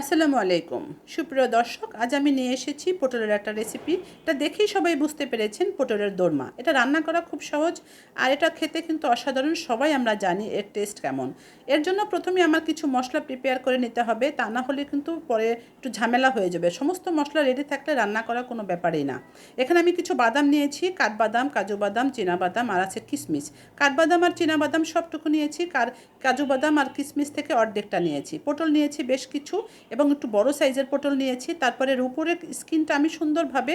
আসসালামু আলাইকুম। সুপ্রিয় দর্শক, আজ আমি নিয়ে এসেছি পটলের একটা রেসিপি এটা দেখেই সবাই বুঝতে পেরেছেন পটলের দোরমা। এটা রান্না করা খুব সহজ আর এটা খেতে কিন্তু অসাধারণ, সবাই আমরা জানি এর টেস্ট কেমন। এর জন্য প্রথমে আমার কিছু মশলা প্রিপেয়ার করে নিতে হবে, তা না হলে কিন্তু পরে একটু ঝামেলা হয়ে যাবে। সমস্ত মশলা রেডি থাকলে রান্না করা কোনো ব্যাপারই না। এখানে আমি কিছু বাদাম নিয়েছি, কাঠবাদাম, কাজু বাদাম বাদাম আর আছে কিশমিশ কাঠবাদাম আর বাদাম সবটুকু নিয়েছি, কার কাজু বাদাম আর কিশমিশ থেকে অর্ধেকটা নিয়েছি। পটল নিয়েছি বেশ কিছু। এবং একটু বড় সাইজের পটল নিয়েছি, তারপরে উপরের স্কিনটা আমি সুন্দরভাবে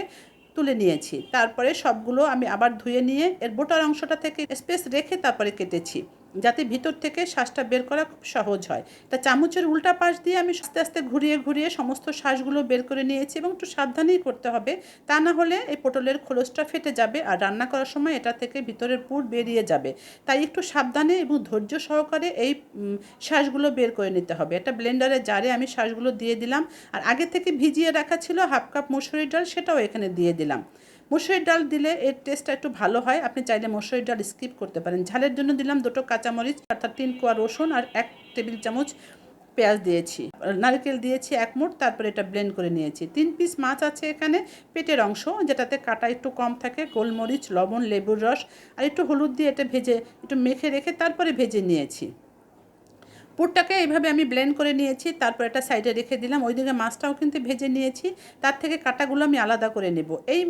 তুলে নিয়েছি। তারপরে সবগুলো আমি আবার ধুয়ে নিয়ে এর বোটার অংশটা থেকে স্পেস রেখে তারপরে কেটেছি। যাতে ভিতর থেকে শ্বাসটা বের করা খুব সহজ হয়। তা চামচের উল্টা পাশ দিয়ে আমি আস্তে আস্তে ঘুরিয়ে ঘুরিয়ে সমস্ত শ্বাসগুলো বের করে নিয়েছি এবং একটু সাবধানেই করতে হবে। তা না হলে এই পটলের খোলসটা ফেটে যাবে আর রান্না করার সময় এটা থেকে ভিতরের পুর বেরিয়ে যাবে। তাই একটু সাবধানে এবং ধৈর্য সহকারে এই শ্বাসগুলো বের করে নিতে হবে। এটা ব্লেন্ডারে জারে আমি শ্বাসগুলো দিয়ে দিলাম। আর আগে থেকে ভিজিয়ে রাখা ছিল হাফ কাপ মসুরির ডাল সেটাও এখানে দিয়ে দিলাম। মসুরির ডাল দিলে এর টেস্টটা একটু ভালো হয়। আপনি চাইলে মসুরির ডাল স্কিপ করতে পারেন। ঝালের জন্য দিলাম দুটো কাঁচামরিচ, অর্থাৎ তিন কোয়া রসুন আর এক টেবিল চামচ পেঁয়াজ দিয়েছি। নারকেল দিয়েছি এক মুঠ, তারপরে এটা ব্লেন্ড করে নিয়েছি। তিন পিস মাছ আছে এখানে, পেটের অংশ, যেটাতে কাটা একটু কম থাকে, গোলমরিচ, লবণ, লেবুর রস, আর একটু হলুদ দিয়ে এটা ভেজে, একটু মেখে রেখে তারপরে ভেজে নিয়েছি। পুরটাকে এইভাবে আমি ব্লেন্ড করে নিয়েছি, তারপর একটা সাইডে রেখে দিলাম, ওইদিকে মাছটাও কিন্তু ভেজে নিয়েছি, তার থেকে কাটাগুলো আমি আলাদা করে নেব। এই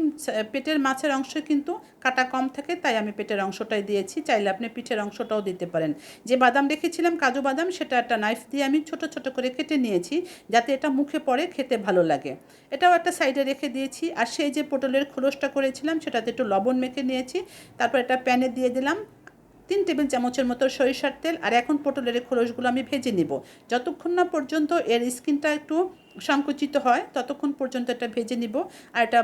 পেটের মাছের অংশ কিন্তু কাটা কম থাকে, তাই আমি পেটের অংশটাই দিয়েছি, চাইলে আপনি পিঠের অংশটাও দিতে পারেন। যে বাদাম রেখেছিলাম, কাজু বাদাম, সেটা একটা নাইফ দিয়ে আমি ছোট ছোট করে কেটে নিয়েছি, যাতে এটা মুখে পড়ে, খেতে ভালো লাগে। এটাও একটা সাইডে রেখে দিয়েছি, আর সেই যে পটলের খোলসটা করেছিলাম, সেটাতে একটু লবণ মেখে নিয়েছি, তারপর এটা প্যানে দিয়ে দিলাম। তিন টেবিল চামচের মতো সরিষার তেল আর এখন পটলের খোলসগুলো আমি ভেজে নেব। যতক্ষণ না পর্যন্ত এর স্কিনটা একটু সংকুচিত হয়, ততক্ষণ পর্যন্ত এটা ভেজে নিব আর এটা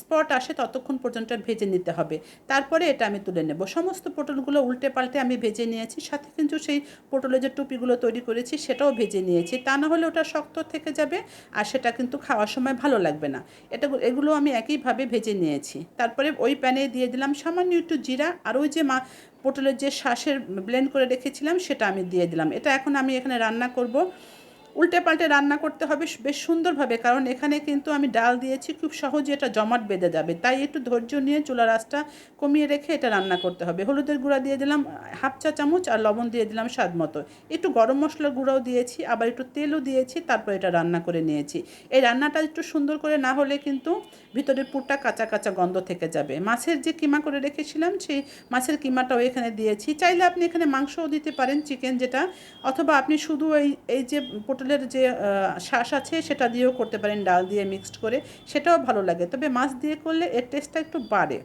স্পট আসে ততক্ষণ পর্যন্ত ভেজে নিতে হবে। তারপরে এটা আমি তুলে নেব। সমস্ত পটলগুলো উল্টে পাল্টে আমি ভেজে নিয়েছি, সাথে কিন্তু সেই পটলের যে টুপিগুলো তৈরি করেছি সেটাও ভেজে নিয়েছি। তা না হলে ওটা শক্ত থেকে যাবে আর সেটা কিন্তু খাওয়ার সময় ভালো লাগবে না। এটা এগুলো আমি একইভাবে ভেজে নিয়েছি। তারপরে ওই প্যানে দিয়ে দিলাম সামান্য একটু জিরা আর ওই যে মা পটলের যে শ্বাসের ব্লেন্ড করে রেখেছিলাম, সেটা আমি দিয়ে দিলাম। এটা এখন আমি এখানে রান্না করব। উল্টে পাল্টে রান্না করতে হবে বেশ সুন্দরভাবে, কারণ এখানে কিন্তু আমি ডাল দিয়েছি, খুব সহজে এটা জমাট বেঁধে যাবে। তাই একটু ধৈর্য নিয়ে চুলা রাসটা কমিয়ে রেখে এটা রান্না করতে হবে। হলুদের গুঁড়া দিয়ে দিলাম হাফ চা চামচ আর লবণ দিয়ে দিলাম স্বাদ মতো। একটু গরম মশলার গুঁড়াও দিয়েছি, আবার একটু তেলও দিয়েছি, তারপর এটা রান্না করে নিয়েছি। এই রান্নাটা একটু সুন্দর করে না হলে কিন্তু ভিতরের পুরটা কাঁচা কাঁচা গন্ধ থেকে যাবে। মাছের যে কিমা করে রেখেছিলাম, সেই মাছের কিমাটাও এখানে দিয়েছি। চাইলে আপনি এখানে মাংসও দিতে পারেন, চিকেন যেটা, অথবা আপনি শুধু এই এই যে পটল পটলের যে শ্বাস আছে সেটা দিয়েও করতে পারেন, ডাল দিয়ে মিক্সড করে, সেটাও ভালো লাগে। তবে মাছ দিয়ে করলে এর টেস্টটা একটু বাড়ে।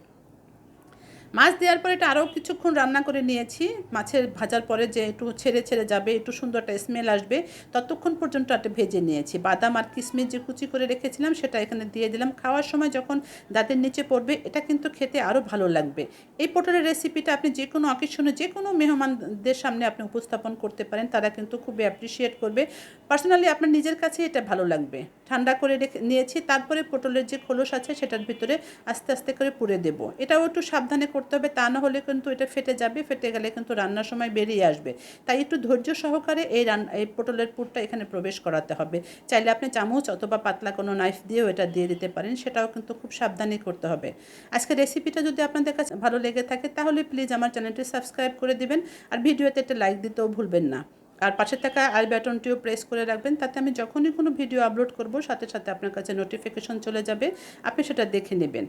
মাছ দেওয়ার পরে এটা আরও কিছুক্ষণ রান্না করে নিয়েছি। মাছের ভাজার পরে যে একটু ছেড়ে ছেড়ে যাবে, একটু সুন্দর একটা স্মেল আসবে, ততক্ষণ পর্যন্ত একটা ভেজে নিয়েছি। বাদাম আর কিশমিশ যে কুচি করে রেখেছিলাম, সেটা এখানে দিয়ে দিলাম। খাওয়ার সময় যখন দাঁতের নিচে পড়বে, এটা কিন্তু খেতে আরও ভালো লাগবে। এই পটলের রেসিপিটা আপনি যে কোনো অকেশনে যে কোনো মেহমানদের সামনে আপনি উপস্থাপন করতে পারেন, তারা কিন্তু খুবই অ্যাপ্রিসিয়েট করবে। পার্সোনালি আপনার নিজের কাছে এটা ভালো লাগবে। ঠান্ডা করে রেখে নিয়েছি, তারপরে পটলের যে খোলস আছে, সেটার ভিতরে আস্তে আস্তে করে পুড়ে দেবো। এটাও একটু সাবধানে করতে হবে, তা না হলে কিন্তু এটা ফেটে যাবে, ফেটে গেলে কিন্তু রান্নার সময় বেরিয়ে আসবে। তাই একটু ধৈর্য সহকারে এই রান, এই পটলের পুরটা এখানে প্রবেশ করাতে হবে। চাইলে আপনি চামচ অথবা পাতলা কোনো নাইফ দিয়েও এটা দিয়ে দিতে পারেন, সেটাও কিন্তু খুব সাবধানে করতে হবে। আজকে রেসিপিটা যদি আপনাদের কাছে ভালো লেগে থাকে, তাহলে প্লিজ আমার চ্যানেলটি সাবস্ক্রাইব করে দিবেন, আর ভিডিওতে একটা লাইক দিতেও ভুলবেন না। আর পাশে থাকা আই ব্যাটনটিও প্রেস করে রাখবেন, তাতে আমি যখনই কোনো ভিডিও আপলোড করব, সাথে সাথে আপনার কাছে নোটিফিকেশন চলে যাবে, আপনি সেটা দেখে নেবেন।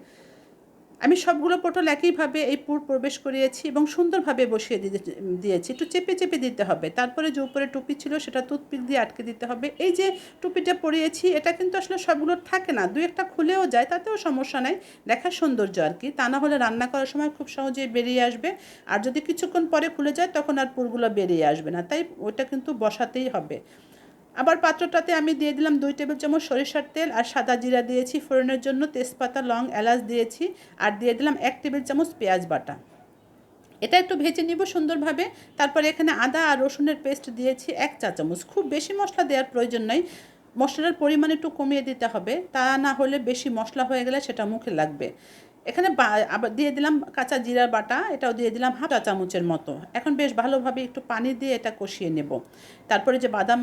আমি সবগুলো পটল একইভাবে এই পুর প্রবেশ করিয়েছি এবং সুন্দরভাবে বসিয়ে দিয়েছি। একটু চেপে চেপে দিতে হবে। তারপরে যে উপরে টুপি ছিল সেটা টুথপিক দিয়ে আটকে দিতে হবে। এই যে টুপিটা পরিয়েছি, এটা কিন্তু আসলে সবগুলো থাকে না। দু একটা খুলেও যায়, তাতেও সমস্যা নাই। দেখার সৌন্দর্য আর কি। তা না হলে রান্না করার সময় খুব সহজেই বেরিয়ে আসবে। আর যদি কিছুক্ষণ পরে খুলে যায়, তখন আর পুরগুলো বেরিয়ে আসবে না। তাই ওইটা কিন্তু বসাতেই হবে। আবার পাত্রটাতে আমি দিয়ে দিলাম দুই টেবিল চামচ সরিষার তেল আর সাদা জিরা দিয়েছি। ফোড়নের জন্য তেজপাতা, লং, এলাচ দিয়েছি আর দিয়ে দিলাম এক টেবিল চামচ পেঁয়াজ বাটা। এটা একটু ভেজে নিব সুন্দরভাবে। তারপরে এখানে আদা আর রসুনের পেস্ট দিয়েছি এক চা চামচ। খুব বেশি মশলা দেওয়ার প্রয়োজন নয় মশলার পরিমাণ একটু কমিয়ে দিতে হবে। তা না হলে বেশি মশলা হয়ে গেলে সেটা মুখে লাগবে। এখানে আবার দিয়ে দিলাম কাঁচা জিরার বাটা, এটাও দিয়ে দিলাম হাফ চা চামচের মতো। এখন বেশ ভালোভাবে একটু পানি দিয়ে এটা কষিয়ে নেব। তারপরে যে বাদাম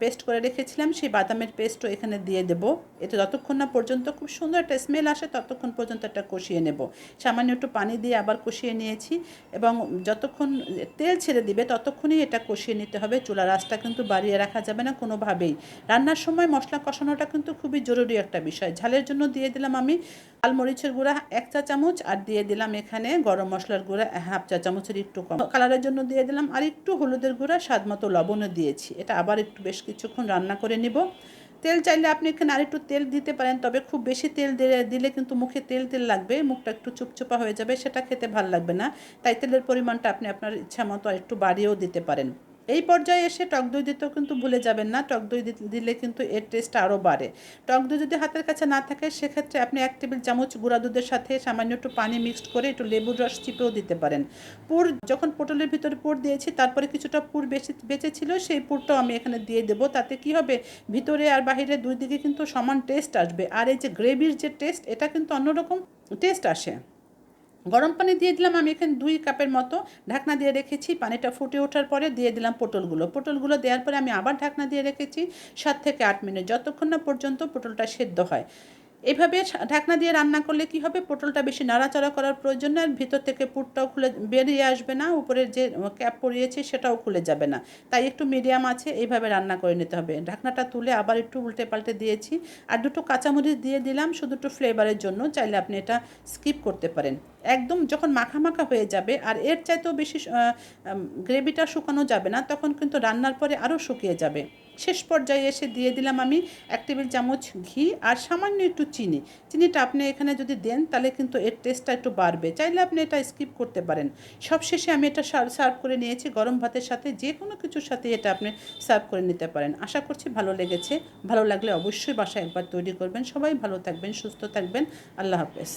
পেস্ট করে রেখেছিলাম, সেই বাদামের পেস্টও এখানে দিয়ে দেব। এটা যতক্ষণ না পর্যন্ত খুব সুন্দর একটা স্মেল আসে, ততক্ষণ পর্যন্ত এটা কষিয়ে নেব। সামান্য একটু পানি দিয়ে আবার কষিয়ে নিয়েছি এবং যতক্ষণ তেল ছেড়ে দিবে, ততক্ষণই এটা কষিয়ে নিতে হবে। চুলা রাসটা কিন্তু বাড়িয়ে রাখা যাবে না কোনোভাবেই। রান্নার সময় মশলা কষানোটা কিন্তু খুবই জরুরি একটা বিষয়। ঝালের জন্য দিয়ে দিলাম আমি লাল মরিচের গুঁড়া এক চা চামচ আর দিয়ে দিলাম এখানে গরম মশলার গুঁড়া হাফ চা চামচের একটু কম। কালারের জন্য দিয়ে দিলাম আর একটু হলুদের গুঁড়া, স্বাদ মতো লবণও দিয়েছি। এটা আবার একটু বেশ কিছুক্ষণ রান্না করে নিব। তেল চাইলে আপনি এখানে আরেকটু তেল দিতে পারেন, তবে খুব বেশি তেল দিলে কিন্তু মুখে তেল তেল লাগবে, মুখটা একটু চুপচুপা হয়ে যাবে, সেটা খেতে ভালো লাগবে না। তাই তেলের পরিমাণটা আপনি আপনার ইচ্ছা মতো আর একটু বাড়িয়েও দিতে পারেন। এই পর্যায়ে এসে টক দই দিতেও কিন্তু ভুলে যাবেন না। টক দই দিলে কিন্তু এর টেস্টটা আরও বাড়ে। টক দই যদি হাতের কাছে না থাকে, সেক্ষেত্রে আপনি এক টেবিল চামচ গুঁড়া দুধের সাথে সামান্য একটু পানি মিক্সড করে একটু লেবুর রস চিপেও দিতে পারেন। পুর যখন পটলের ভিতরে পুর দিয়েছি, তারপরে কিছুটা পুর বেঁচে ছিল সেই পুরটাও আমি এখানে দিয়ে দেবো। তাতে কি হবে? ভিতরে আর বাহিরে দুই দিকে কিন্তু সমান টেস্ট আসবে। আর এই যে গ্রেভির যে টেস্ট এটা কিন্তু অন্যরকম টেস্ট আসে। গরম পানি দিয়ে দিলাম, আমি এখানে দুই কাপের মতো ঢাকনা দিয়ে রেখেছি। পানিটা ফুটে ওঠার পরে দিয়ে দিলাম পটলগুলো। পটলগুলো দেওয়ার পরে আমি আবার ঢাকনা দিয়ে রেখেছি সাত থেকে আট মিনিট, যতক্ষণ না পর্যন্ত পটলটা সেদ্ধ হয়। এভাবে ঢাকনা দিয়ে রান্না করলে কি হবে? পটলটা বেশি নাড়াচাড়া করার প্রয়োজন আর ভিতর থেকে পুরটাও খুলে বেরিয়ে আসবে না, উপরের যে ক্যাপ পরিয়েছে সেটাও খুলে যাবে না। তাই একটু মিডিয়াম আছে, এইভাবে রান্না করে নিতে হবে। ঢাকনাটা তুলে আবার একটু উল্টে পাল্টে দিয়েছি। আর দুটো কাঁচামরিচ দিয়ে দিলাম শুধু একটু ফ্লেভারের জন্য, চাইলে আপনি এটা স্কিপ করতে পারেন। একদম যখন মাখা মাখা হয়ে যাবে আর এর চাইতেও বেশি গ্রেভিটা শুকানো যাবে না, তখন কিন্তু রান্নার পরে আরও শুকিয়ে যাবে। শেষ পর্যায়ে এসে দিয়ে দিলাম আমি এক টেবিল চামচ ঘি আর সামান্য একটু চিনি। চিনিটা আপনি এখানে যদি দেন, তাহলে কিন্তু এর টেস্টটা একটু বাড়বে। চাইলে আপনি এটা স্কিপ করতে পারেন। সব শেষে আমি এটা সার্ভ করে নিয়েছি গরম ভাতের সাথে, যে কোনো কিছুর সাথে এটা আপনি সার্ভ করে নিতে পারেন। আশা করছি ভালো লেগেছে। ভালো লাগলে অবশ্যই বাসায় একবার তৈরি করবেন। সবাই ভালো থাকবেন, সুস্থ থাকবেন। আল্লাহ হাফেজ।